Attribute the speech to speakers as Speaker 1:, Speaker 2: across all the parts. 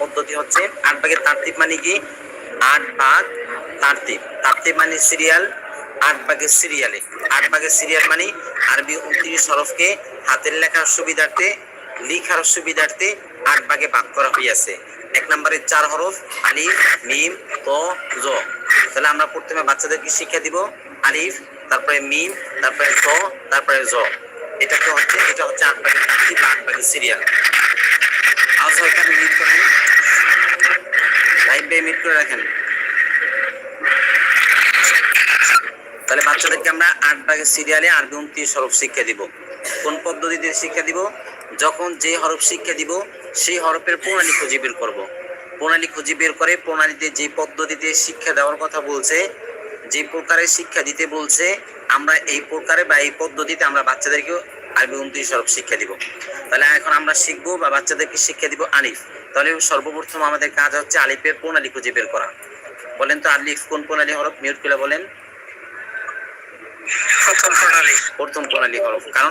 Speaker 1: পদ্ধতি হচ্ছে আট ভাগের তারতিব মানে কি? আট ভাগ তারতিব। তারতিব মানে সিরিয়াল আট ভাগের সিরিয়ালে আট ভাগের সিরিয়াল মানে আরবি উনত্রিশ হরফকে হাতের লেখার সুবিধার্থে, লিখার সুবিধার্থে আট ভাগে ভাগ করা হইয়াছে। এক নম্বরে চার হরফ, আলিফ, মিম ত জ। তাহলে আমরা প্রথমে বাচ্চাদেরকে শিক্ষা দিব। আলিফ, তারপরে মিম, তারপরে ত তারপরে জ। এটাকে হচ্ছে, এটা হচ্ছে আট ভাগের আট ভাগের সিরিয়াল আজ হয়তো আমি লাইভ বে মিট করে রাখেন। তাহলে বাচ্চাদেরকে আমরা আট ভাগের সিরিয়ালে আরবি উনত্রিশ হরফ শিক্ষা দিব। কোন পদ্ধতিতে শিক্ষা দিব? যখন যে হরফ শিক্ষা দিব, সেই হরফের প্রণালী খুঁজে বের করব। প্রণালী খুঁজে বের করে প্রণালীতে যে পদ্ধতিতে শিক্ষা দেওয়ার কথা বলছে, যে প্রকারে শিক্ষা দিতে বলছে, আমরা এই প্রকারে বা এই পদ্ধতিতে আমরা বাচ্চাদেরকে আরবি উনত্রিশ হরফ শিক্ষা দিব। তাহলে এখন আমরা শিখব বা বাচ্চাদেরকে শিক্ষা দিব আলিফ তাহলে সর্বপ্রথম আমাদের কাজ হচ্ছে আলিফের প্রণালী খুঁজে বের করা। বলেন তো আলিফ কোন প্রণালী হরফ? মিউট করে বলেন।
Speaker 2: প্রথম প্রণালী।
Speaker 1: প্রথম প্রণালী হরফ। কারণ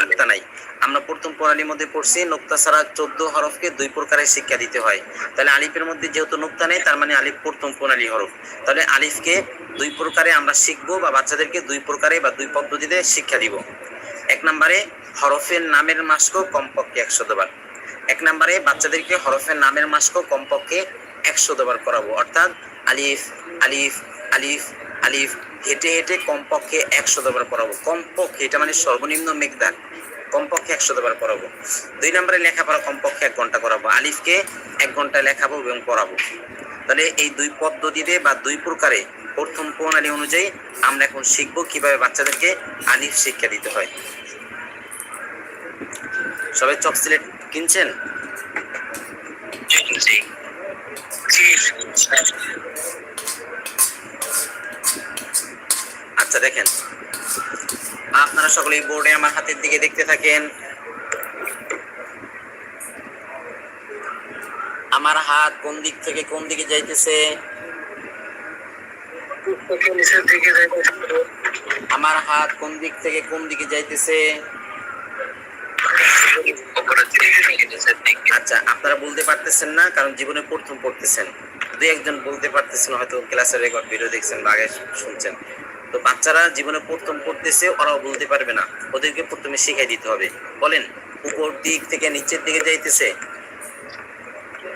Speaker 1: নোক্তা নাই। আমরা প্রথম প্রণালীর মধ্যে পড়ছি নোক্তা ছাড়া চোদ্দ হরফকে দুই প্রকারের শিক্ষা দিতে হয়। তাহলে আলিফের মধ্যে যেহেতু নোক্তা নেই তার মানে আলিফ প্রথম প্রণালী হরফ। তাহলে আলিফকে দুই প্রকারে আমরা শিখব বা বাচ্চাদেরকে দুই প্রকারে বা দুই পদ্ধতিতে শিক্ষা দিব। এক নম্বরে হরফের নামের মাস্ক কমপক্ষে একশো বার। এক নম্বরে বাচ্চাদেরকে হরফের নামের মাস্ক কমপক্ষে একশো বার করাবো। অর্থাৎ আলিফ আলিফ আলিফ আলিফ, হেঁটে হেঁটে কমপক্ষে একশো বার করাবো। কমপক্ষে, এটা মানে সর্বনিম্ন মেঘদার কমপক্ষে একশো বার করাবো। দুই নম্বরে লেখাপড়া কমপক্ষে এক ঘণ্টা করাবো। আলিফকে এক ঘণ্টা লেখাবো এবং পড়াবো। তাহলে এই দুই পদ্ধতিতে বা দুই প্রকারে প্রথম প্রণালী অনুযায়ী আমরা এখন শিখব কীভাবে বাচ্চাদেরকে আলিফ শিক্ষা দিতে হয়। সবাই চক সিলেট কিনছেন? আচ্ছা দেখেন। আপনারা সকলে এই বোর্ডে আমার হাতের দিকে দেখতে থাকেন। আমার হাত কোন দিক থেকে কোন দিকে যাইতেছে? আমার হাত কোন দিক থেকে কোন দিকে যাইতেছে? আচ্ছা আপনারা বলতে পারতেছেন না কারণ জীবনে প্রথম পড়তেছেন। দুই একজন বলতে পারতেছেন হয়তো ক্লাসের রেকর্ড ভিডিও দেখছেন বা আগে শুনছেন। তো বাচ্চারা জীবনে প্রথম পড়তেছে ওরাও বলতে পারবে না। ওদেরকে প্রথমে শিখাই দিতে হবে। বলেন উপর দিক থেকে নিচের দিকে যাইতেছে?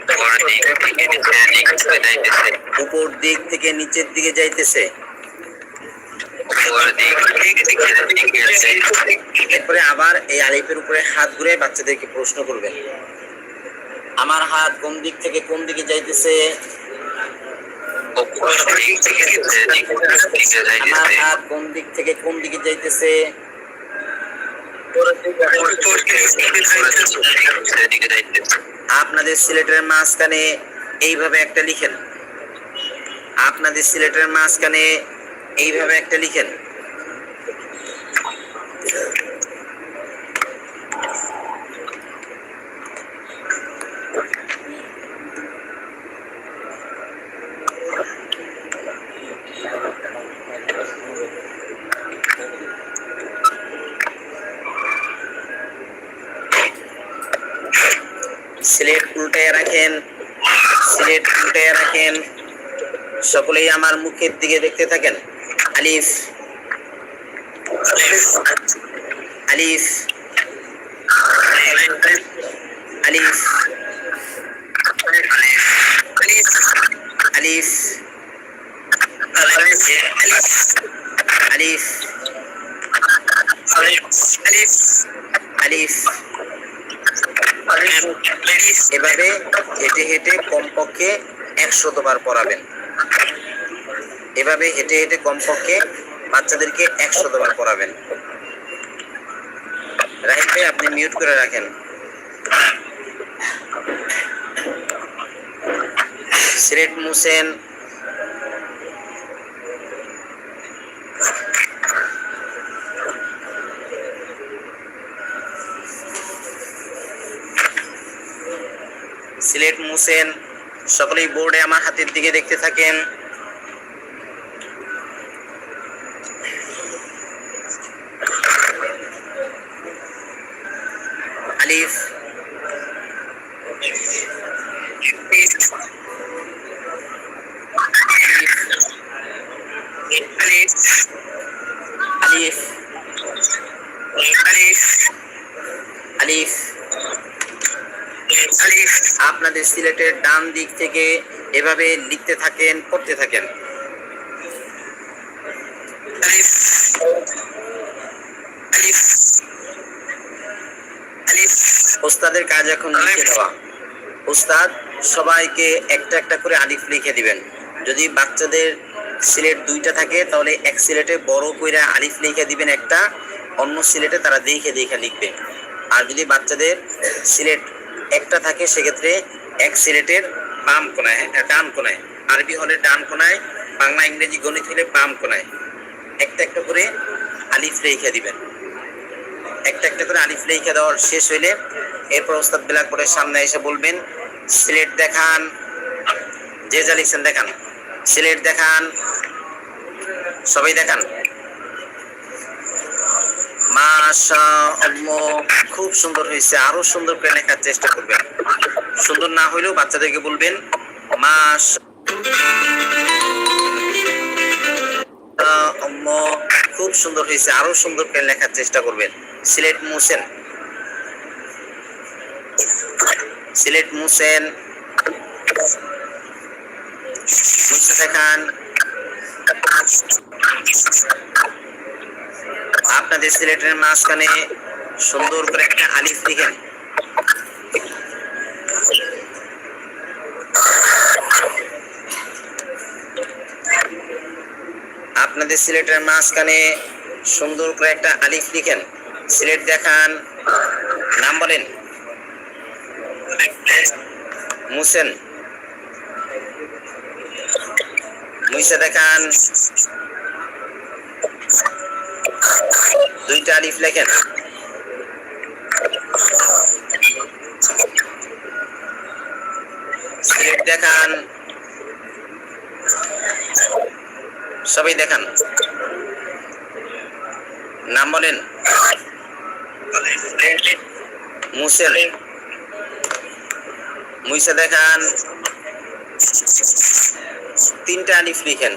Speaker 2: উপরের দিক থেকে নিচের দিকে যাইতেছে।
Speaker 1: উপর দিক থেকে নিচের দিকে যাইতেছে
Speaker 2: উপরের দিক থেকে নিচের দিকে যাইতেছে
Speaker 1: এরপরে আবার এই উপরে হাত ঘুরে বাচ্চাদেরকে প্রশ্ন আমার হাত কোন দিক থেকে কোন দিকে যাইতেছে? আমার হাত কোন দিক থেকে কোন দিকে যাইতেছে? আপনাদের সিলেটের মাঝখানে এইভাবে একটা লিখেন। আপনাদের সিলেটের মাঝখানে এইভাবে একটা লিখেন। সিলেট উল্টায় রাখেন, সিলেট উল্টায় রাখেন। সকলেই আমার মুখের দিকে দেখতে থাকেন। আলিফ আলিফ আলিফ আলিফ আলিফ আলিফ এভাবে হেঁটে হেঁটে কমপক্ষে একশো বার পড়াবেন। এভাবে হেঁটে হেঁটে কমপক্ষে বাচ্চাদেরকে একশো বার পড়াবেন। রাহিম ভাই, আপনি মিউট করে রাখেন। সিলেট মুসেন। সিলেট মুসেন, সকলেই বোর্ডে আমার হাতের দিকে দেখতে থাকেন। শরীফ আলিফ আলিফ
Speaker 2: আলিফ আলিফ
Speaker 1: আপনাদের সিলেটের ডান দিক থেকে এভাবে লিখতে থাকেন, পড়তে থাকেন।
Speaker 2: আলিফ
Speaker 1: ওস্তাদের কাজ এখন লিখে দেওয়া। ওস্তাদ সবাইকে একটা একটা করে আলিফ লিখে দিবেন। যদি বাচ্চাদের সিলেট দুইটা থাকে তাহলে এক সিলেটে বড় কইরা আলিফ লিখে দিবেন একটা অন্য সিলেটে তারা দেখে দেখে লিখবে। আর যদি বাচ্চাদের সিলেট একটা থাকে সেক্ষেত্রে এক সিলেটের বাম কোনায় হ্যাঁ, ডান কোনায়। আরবি হলে ডান কোনায় বাংলা ইংরেজি গণিত হলে বাম কোনায়। একটা একটা করে আলিফ লিখে দিবেন। একটা একটা করে আলিফ লেখা দেওয়ার শেষ হইলে এরপর ওস্তাদ ব্ল্যাকবোর্ডের সামনে এসে বলবেন, সিলেট দেখান, যে যা লিখছেন দেখান। সিলেট দেখান, সবাই দেখান। খুব সুন্দর হয়েছে। আরও সুন্দর করে লেখার চেষ্টা করবেন। সুন্দর না হইলেও বাচ্চাদেরকে বলবেন মাস খুব সুন্দর হয়েছে। আরও সুন্দর করে লেখার চেষ্টা করবেন। সিলেট মুসেন। সিলেট মুসেন। মুছে দেখান আপনাদের সিলেটের মাঝখানে সুন্দর করে একটা আলিফ লিখেন। আপনাদের সিলেটের মাঝখানে সুন্দর করে একটা আলিফ লিখেন। সিলেট দেখান। নাম বলেন। মুসেন। মুইসা দেখান। দুইটা আলিফ লেখেন। সিলেট দেখান। সবাই দেখান। নাম বলেন। মুসেল মুইসা দেখান। তিনটা আলিফ লিখেন।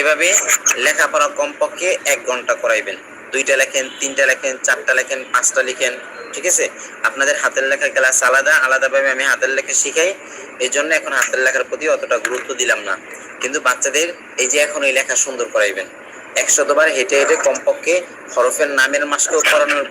Speaker 1: এভাবে লেখাপড়া কমপক্ষে এক ঘণ্টা করাইবেন। দুইটা লেখেন, তিনটা লেখেন, চারটা লেখেন, পাঁচটা লিখেন, ঠিক আছে? আপনাদের হাতের লেখা ক্লাস আলাদা, আলাদাভাবে আমি হাতের লেখা শিখাই। এই জন্য এখন হাতের লেখার প্রতি অতটা গুরুত্ব দিলাম না। কিন্তু বাচ্চাদের এই যে এখন এই লেখা সুন্দর করাইবেন। একশতবার হেঁটে হেঁটে কমপক্ষে হরফের নামের মাসকেও করানোর